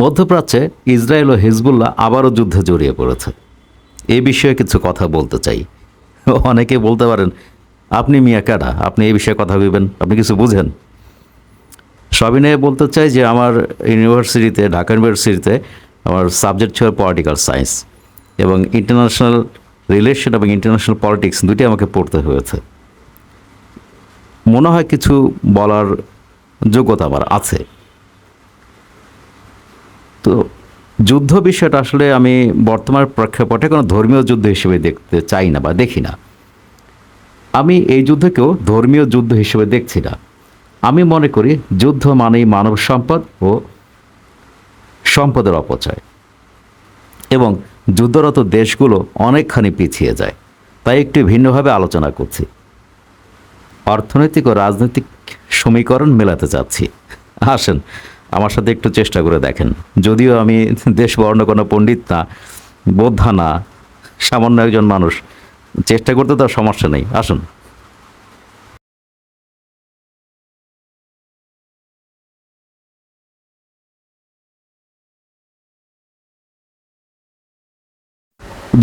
মধ্যপ্রাচ্যে ইসরায়েল ও হিজবুল্লাহ আবারও যুদ্ধে জড়িয়ে পড়েছে। এ বিষয়ে কিছু কথা বলতে চাই। অনেকে বলতে পারেন, আপনি মিয়া কাডা আপনি এই বিষয়ে কথা বলবেন আপনি কিছু বুঝেন? সবিনয়ে বলতে চাই যে আমার ইউনিভার্সিটিতে, ঢাকা ইউনিভার্সিটিতে আমার সাবজেক্ট ছিল পলিটিক্যাল সায়েন্স এবং ইন্টারন্যাশনাল রিলেশন এবং ইন্টারন্যাশনাল পলিটিক্স দুটি আমাকে পড়তে হয়েছে। মনে হয় কিছু বলার যোগ্যতা আমার আছে। তো যুদ্ধ বিষয়টা আসলে আমি বর্তমান প্রেক্ষাপটে কোনো ধর্মীয় যুদ্ধ হিসেবে দেখতে চাই না বা দেখি না। আমি এই যুদ্ধকেও ধর্মীয় যুদ্ধ হিসেবে দেখছি না। আমি মনে করি যুদ্ধ মানেই মানব সম্পদ ও সম্পদের অপচয়। এবং যুদ্ধরত দেশগুলো অনেকখানি পিছিয়ে যায়। তাই একটু ভিন্নভাবে আলোচনা করছি। অর্থনৈতিক ও রাজনৈতিক সমীকরণ মেলাতে চাচ্ছি। আসেন আমার সাথে একটু চেষ্টা করে দেখেন। যদিও আমি দেশ বর্ণ কোনো পণ্ডিত না, বোদ্ধা না, সামান্য একজন মানুষ, চেষ্টা করতে তো আর সমস্যা নেই। আসুন।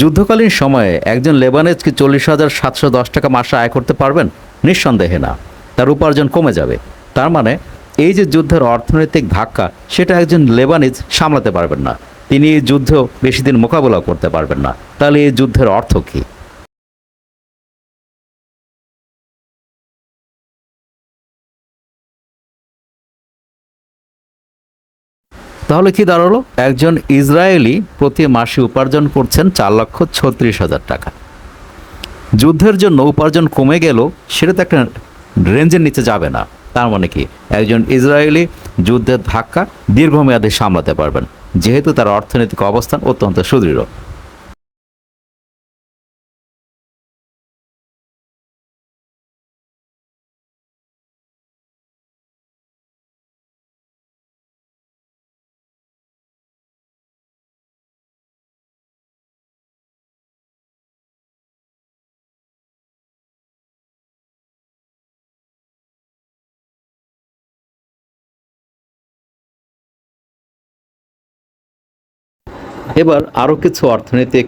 যুদ্ধকালীন সময়ে একজন লেবানেজ কি চল্লিশ হাজার সাতশো দশ টাকা মাসে আয় করতে পারবেন? নিঃসন্দেহে না। তার উপার্জন কমে যাবে। তার মানে এই যে যুদ্ধের অর্থনৈতিক ধাক্কা, সেটা একজন লেবানিজ সামলাতে পারবেন না। তিনি এই যুদ্ধ বেশি দিন মোকাবেলা করতে পারবেন না। তাহলে এই যুদ্ধের অর্থ কী? তাহলে কি দাঁড়াল? একজন ইসরায়েলি প্রতি মাসে উপার্জন করছেন চার লক্ষ ছত্রিশ হাজার টাকা। যুদ্ধের জন্য উপার্জন কমে গেল সেটা তো একটা রেঞ্জের নিচে যাবে না। তার মানে কি? একজন ইসরায়েলি যুদ্ধের ধাক্কা দীর্ঘমেয়াদে সামলাতে পারবেন। যেহেতু তার অর্থনৈতিক অবস্থান অত্যন্ত সুদৃঢ়। এবার আরও কিছু অর্থনৈতিক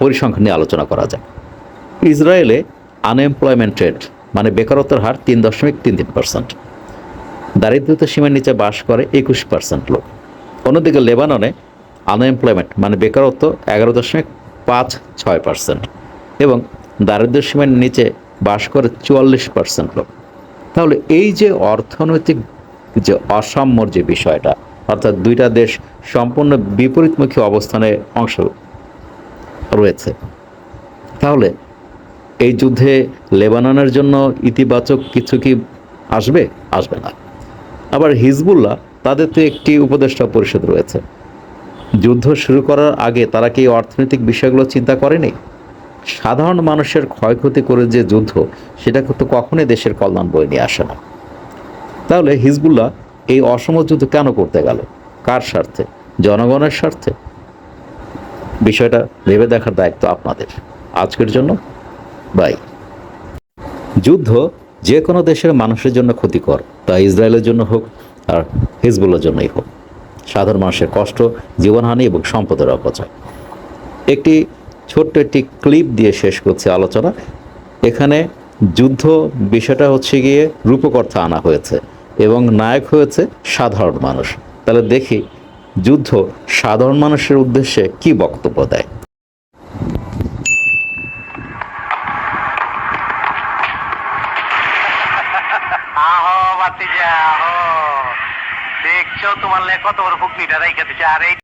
পরিসংখ্যান নিয়ে আলোচনা করা যাক। ইসরায়েলে আনএমপ্লয়মেন্ট রেট মানে বেকারত্বের হার তিন দশমিক তিন তিন পার্সেন্ট দারিদ্রতা সীমার নিচে বাস করে একুশ পার্সেন্ট লোক। অন্যদিকে লেবাননে আনএমপ্লয়মেন্ট মানে বেকারত্ব, এগারো দশমিক পাঁচ ছয় পার্সেন্ট এবং দারিদ্র সীমার নিচে বাস করে চুয়াল্লিশ পার্সেন্ট লোক। তাহলে এই যে অর্থনৈতিক যে অসাম্যর যে বিষয়টা অর্থাৎ দুইটা দেশ সম্পূর্ণ বিপরীতমুখী অবস্থানে অংশ রয়েছে। তাহলে এই যুদ্ধে লেবাননের জন্য ইতিবাচক কিছু কি আসবে? আসবে না। আবার হিজবুল্লাহ তাদের তো একটি উপদেষ্টা পরিষদ রয়েছে। যুদ্ধ শুরু করার আগে তারা কি অর্থনৈতিক বিষয়গুলো চিন্তা করেনি? সাধারণ মানুষের ক্ষয়ক্ষতি করে যে যুদ্ধ, সেটা তো কখনোই দেশের কল্যাণ বয়ে নিয়ে আসে না। তাহলে হিজবুল্লাহ এই অসম যুদ্ধ কেন করতে গেল? কার স্বার্থে? জনগণের স্বার্থে? বিষয়টা ভেবে দেখার দায়িত্ব আপনাদের। আজকের জন্য বাই। যুদ্ধ যে কোনো দেশের মানুষের জন্য ক্ষতিকর, তা ইসরায়েলের জন্য হোক আর হিজবুল্লার জন্যই হোক। সাধারণ মানুষের কষ্ট, জীবনহানি এবং সম্পদের অপচয়। একটি ছোট্ট একটি ক্লিপ দিয়ে শেষ করছে আলোচনা। এখানে যুদ্ধ বিষয়টা হচ্ছে গিয়ে রূপকর্থা আনা হয়েছে। এবং নায়ক হয়েছে সাধারণ মানুষ। তাহলে দেখি যুদ্ধ সাধারণ মানুষের উদ্দেশ্যে কি বক্তব্য দেয়। দেখছ তোমার লেখা তোমার ভুগনিটা দিচ্ছে আর এই